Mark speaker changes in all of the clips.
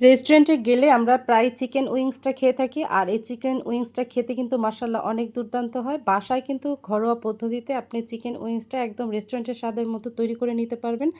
Speaker 1: রেস্টুরেন্টে গেলে আমরা প্রায় চিকেন উইংসটা খেয়ে থাকি, আর এই চিকেন উইংসটা খেতে কিন্তু মাসাল্লাহ অনেক দুর্দান্ত হয়। বাসায় কিন্তু ঘরোয়া পদ্ধতিতে আপনি চিকেন উইংসটা একদম রেস্টুরেন্টের স্বাদের মতো তৈরি করে নিতে পারবেন।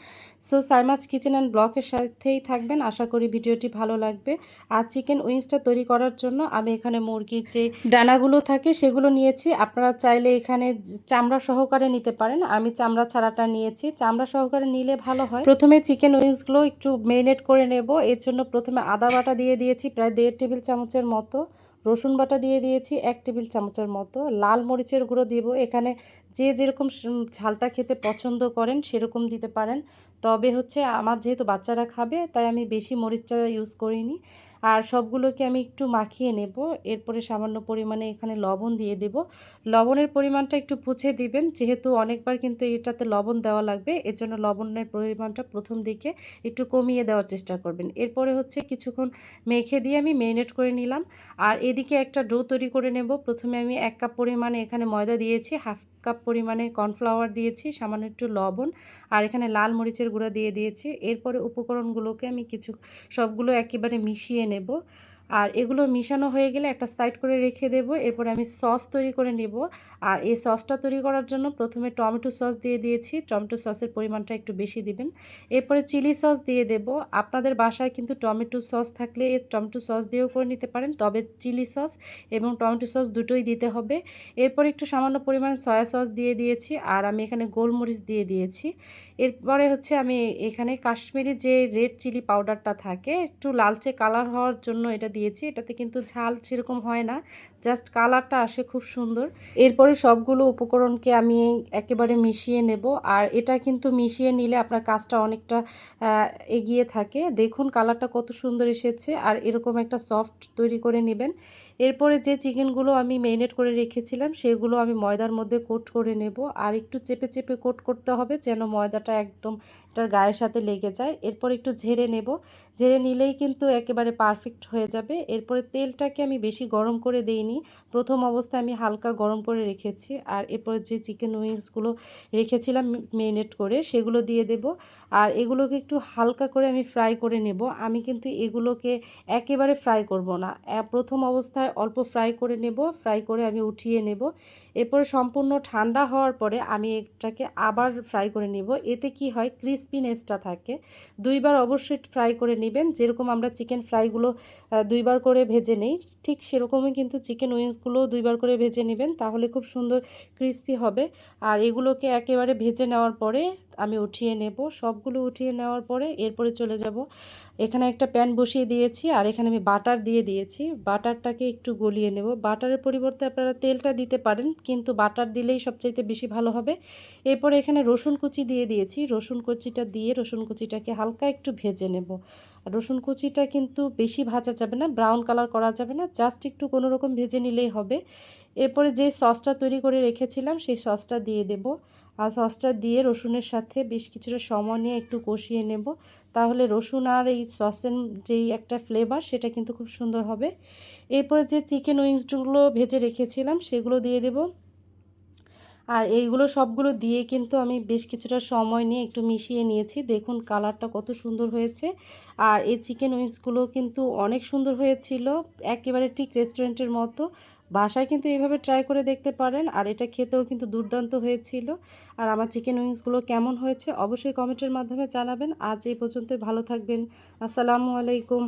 Speaker 1: সো সাইমাস কিচেন অ্যান্ড ব্লকের সাথেই থাকবেন। আশা করি ভিডিওটি ভালো লাগবে। আর চিকেন উইংসটা তৈরি করার জন্য আমি এখানে মুরগির যে ডানাগুলো থাকে সেগুলো নিয়েছি। আপনারা চাইলে এখানে চামড়া সহকারে নিতে পারেন। আমি চামড়া ছাড়াটা নিয়েছি। চামড়া সহকারে নিলে ভালো হয়। প্রথমে চিকেন উইংসগুলো একটু মেরিনেট করে নেব। এর জন্য প্রথমে আদা বাটা দিয়ে দিয়েছি, প্রায় দেড় টেবিল চামচের মতো। রসুন বাটা দিয়ে দিয়েছি, এক টেবিল চামচের মতো। লাল মরিচের গুঁড়ো দিব। এখানে যে যেরকম ঝালটা খেতে পছন্দ করেন সেরকম দিতে পারেন। তবে হচ্ছে আমার যেহেতু বাচ্চারা খাবে, তাই আমি বেশি মরিচটা ইউজ করিনি। আর সবগুলোকে আমি একটু মাখিয়ে নেব। এরপরে সামান্য পরিমাণে এখানে লবণ দিয়ে দেব। লবণের পরিমাণটা একটু পুছে দিবেন। যেহেতু অনেকবার কিন্তু এটাতে লবণ দেওয়া লাগবে এর জন্য লবণের পরিমাণটা প্রথম দিকে একটু কমিয়ে দেওয়ার চেষ্টা করবেন। এরপরে হচ্ছে কিছুক্ষণ মেখে দিয়ে আমি মেরিনেট করে নিলাম। আর এদিকে একটা ডো তৈরি করে নেব। প্রথমে আমি এক কাপ পরিমাণে এখানে ময়দা দিয়েছি হাফ কাপ পরিমাণে কর্নফ্লাওয়ার দিয়েছি, সামান্য একটু লবণ, আর এখানে লাল মরিচের গুঁড়া দিয়ে দিয়েছি। এরপরে উপকরণগুলোকে আমি কিছু, সবগুলো একেবারে মিশিয়ে নেব। আর এগুলো মিশানো হয়ে গেলে একটা সাইড করে রেখে দেব। এরপরে আমি সস তৈরি করে নেব। আর এই সসটা তৈরি করার জন্য প্রথমে টমেটো সস দিয়ে দিয়েছি। টমেটো সসের পরিমাণটা একটু বেশি দিবেন। এরপরে চিলি সস দিয়ে দেব। আপনাদের বাসায় কিন্তু টমেটো সস থাকলে টমেটো সস দিয়েও করে নিতে পারেন। তবে চিলি সস এবং টমেটো সস দুটোই দিতে হবে। এরপর একটু সামান্য পরিমাণ সয়া সস দিয়ে দিয়েছি আর আমি এখানে গোলমরিচ দিয়ে দিয়েছি। এরপরে হচ্ছে আমি এখানে কাশ্মীরি যে রেড চিলি পাউডারটা থাকে, একটু লালচে কালার হওয়ার জন্য এটা দিয়েছি, এটাতে কিন্তু ঝাল সেরকম হয় না, জাস্ট কালারটা আসে খুব সুন্দর। এরপরে সবগুলো উপকরণকে আমি একেবারে মিশিয়ে নেব, আর এটা কিন্তু মিশিয়ে নিলে আপনার কাজটা অনেকটা এগিয়ে থাকে। দেখুন কালারটা কত সুন্দর এসেছে, আর এরকম একটা সফট তৈরি করে নেবেন। এরপরে যে চিকেনগুলো আমি মেরিনেট করে রেখেছিলাম, সেগুলো আমি ময়দার মধ্যে কোট করে নেব, আর একটু চেপে চেপে কোট করতে হবে যেন ময়দাটা একদম এটার গায়ের সাথে লেগে যায়। এরপর একটু ঝেড়ে নেব, ঝেড়ে নিলেই কিন্তু একেবারে পারফেক্ট হয়ে যাবে। এরপরে তেলটাকে আমি বেশি গরম করে দেইনি। প্রথম অবস্থায় আমি হালকা গরম করে রেখেছি। আর এরপরে যে চিকেন উইংসগুলো রেখেছিলাম মেরিনেট করে, সেগুলো দিয়ে দেব। আর এগুলোকে একটু হালকা করে আমি ফ্রাই করে নেব। আমি কিন্তু এগুলোকে একেবারে ফ্রাই করব না। প্রথম অবস্থায় অল্প ফ্রাই করে নেব। ফ্রাই করে আমি উঠিয়ে নেব। এরপরে সম্পূর্ণ ঠান্ডা হওয়ার পরে আমি এটাকে আবার ফ্রাই করে নেব। এতে কি হয়? ক্রিসপিনেসটা থাকে। দুইবার অবশ্যই ফ্রাই করে নেবেন। যেরকম আমরা চিকেন ফ্রাইগুলো দুইবার করে ভেজে নেই। ঠিক সেরকমই কিন্তু চিকেন উইংসগুলো দুইবার করে ভেজে নেবেন, তাহলে খুব সুন্দর ক্রিসপি হবে। আর এগুলোকে একেবারে ভেজে নেওয়ার পরে আমি উঠিয়ে নেব। সবগুলো উঠিয়ে নেওয়ার পরে এরপরে চলে যাব। এখানে একটা প্যান বসিয়ে দিয়েছি আর এখানে আমি বাটার দিয়ে দিয়েছি। বাটারটাকে একটু গলিয়ে নেব। বাটারের পরিবর্তে আপনারা তেলটা দিতে পারেন, কিন্তু বাটার দিলেই সবচাইতে বেশি ভালো হবে। এরপর এখানে রসুন কুচি দিয়ে দিয়েছি। রসুন কুচিটা দিয়ে রসুন কুচিটাকে হালকা একটু ভেজে নেব। রসুন কুচিটা কিন্তু বেশি ভাজা যাবে না ব্রাউন কালার করা যাবে না জাস্ট একটু কোনো রকম ভেজে নিলেই হবে। এরপরে যে সসটা তৈরি করে রেখেছিলাম, সেই সসটা দিয়ে দেব। আর সসটা দিয়ে রসুনের সাথে বেশ কিছুটা সময় নিয়ে একটু কষিয়ে নেব। তাহলে রসুন আর এই সসের যেই একটা ফ্লেভার সেটা কিন্তু খুব সুন্দর হবে। এরপরে যে চিকেন উইংসগুলো ভেজে রেখেছিলাম, সেগুলো দিয়ে দেব। আর এইগুলো সবগুলো দিয়ে কিন্তু আমি বেশ কিছুটা সময় নিয়ে একটু মিশিয়ে নিয়েছি। দেখুন কালারটা কত সুন্দর হয়েছে। আর এই চিকেন উইংসগুলো কিন্তু অনেক সুন্দর হয়েছিল, একেবারে ঠিক রেস্টুরেন্টের মতো। বাসায় কিন্তু এইভাবে ট্রাই করে দেখতে পারেন আর এটা খেতেও কিন্তু দুর্দান্ত হয়েছিল। আর আমার চিকেন উইংসগুলো কেমন হয়েছে অবশ্যই কমেন্টের মাধ্যমে জানাবেন। আজ এই পর্যন্তই, ভালো থাকবেন। আসসালামু আলাইকুম।